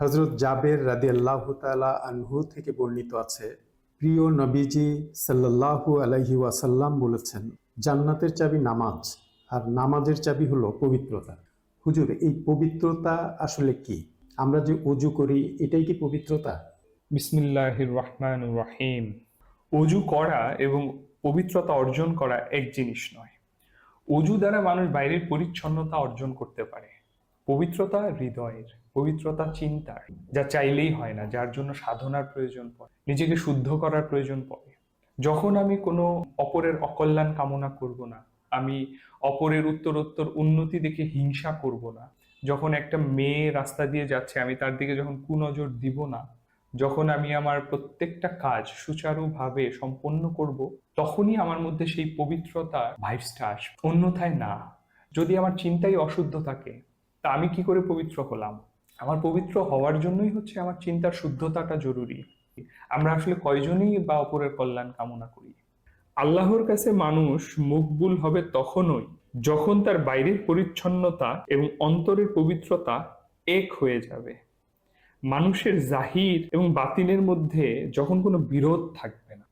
হজরত জাবের রাদি আল্লাহ তালা আনহু থেকে বর্ণিত আছে, প্রিয় নবীজি সাল্লাল্লাহু আলাইহি ওয়াসাল্লাম বলেছেন, জান্নাতের চাবি নামাজ, আর নামাজের চাবি হলো পবিত্রতা। হুজুর, এই পবিত্রতা আসলে কি? আমরা যে অজু করি, এটাই কি পবিত্রতা? বিসমিল্লাহির রহমান রহিম। অজু করা এবং পবিত্রতা অর্জন করা এক জিনিস নয়। অজু দ্বারা মানুষ বাইরের পরিচ্ছন্নতা অর্জন করতে পারে। পবিত্রতা হৃদয়ের, পবিত্রতা চিন্তার, যা চাইলেই হয় না, যার জন্য সাধনার প্রয়োজন পড়ে, নিজেকে শুদ্ধ করার প্রয়োজন পড়ে। যখন আমি কোনো অপরের অকল্যাণ কামনা করব না, আমি অপরের উত্তরোত্তর উন্নতি দেখে হিংসা করব না, যখন একটা মেয়ে রাস্তা দিয়ে যাচ্ছে, আমি তার দিকে যখন কুনজর দিব না, যখন আমি আমার প্রত্যেকটা কাজ সুচারুভাবে সম্পন্ন করব, তখনই আমার মধ্যে সেই পবিত্রতা ভাইবসটা আসবে। অন্যথায় না। যদি আমার চিন্তাই অশুদ্ধ থাকে তা আমি কি করে পবিত্র হলাম? আমার পবিত্র হওয়ার জন্যই হচ্ছে আমার চিন্তার শুদ্ধতাটা জরুরি। আমরা আসলে কয়জনই বা অপরের কল্যাণ কামনা করি? আল্লাহর কাছে মানুষ মকবুল হবে তখনই যখন তার বাইরের পরিচ্ছন্নতা এবং অন্তরের পবিত্রতা এক হয়ে যাবে। মানুষের জাহির এবং বাতিলের মধ্যে যখন কোনো বিরোধ থাকবে না।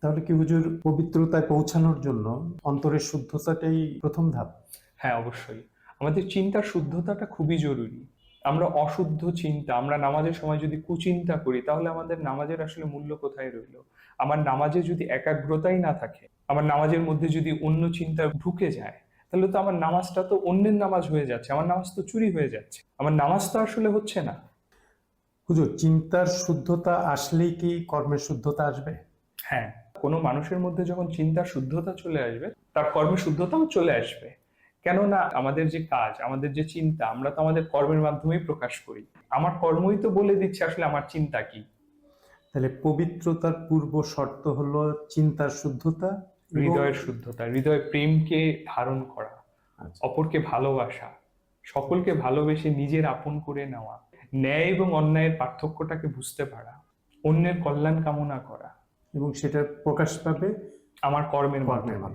তাহলে কি হুজুর পবিত্রতায় পৌঁছানোর জন্য অন্তরের শুদ্ধতাটাই প্রথম ধাপ? হ্যাঁ অবশ্যই। আমাদের চিন্তার শুদ্ধতাটা খুবই জরুরি। আমরা অশুদ্ধ চিন্তা আমরা নামাজের সময় যদি কুচিন্তা করি তাহলে আমাদের নামাজের আসলে মূল্য কোথায় রইল? আমার নামাজে যদি একাগ্রতাই না থাকে আমার নামাজের মধ্যে যদি অন্য চিন্তা ঢুকে যায় তাহলে তো আমার নামাজটা তো অন্যের নামাজ হয়ে যাচ্ছে আমার নামাজ তো চুরি হয়ে যাচ্ছে আমার নামাজ তো আসলে হচ্ছে না। হুজুর চিন্তার শুদ্ধতা আসলেই কি কর্মের শুদ্ধতা আসবে? হ্যাঁ কোনো মানুষের মধ্যে যখন চিন্তার শুদ্ধতা চলে আসবে তার কর্মের শুদ্ধতাও চলে আসবে। কেননা আমাদের যে কাজ আমাদের যে চিন্তা আমরা তো আমাদের কর্মের মাধ্যমেই প্রকাশ করি। আমার কর্মই তো বলে দিচ্ছে আসলে আমার চিন্তা কি। তাহলে পবিত্রতার পূর্ব শর্ত হলো চিন্তার শুদ্ধতা হৃদয়ের শুদ্ধতা হৃদয় প্রেমকে ধারণ করা আচ্ছা। অপরকে ভালোবাসা সকলকে ভালোবেসে নিজের আপন করে নেওয়া ন্যায় এবং অন্যায়ের পার্থক্যটাকে বুঝতে পারা অন্যের কল্যাণ কামনা করা। এবং সেটা প্রকাশ পাবে আমার কর্মের মাধ্যমে।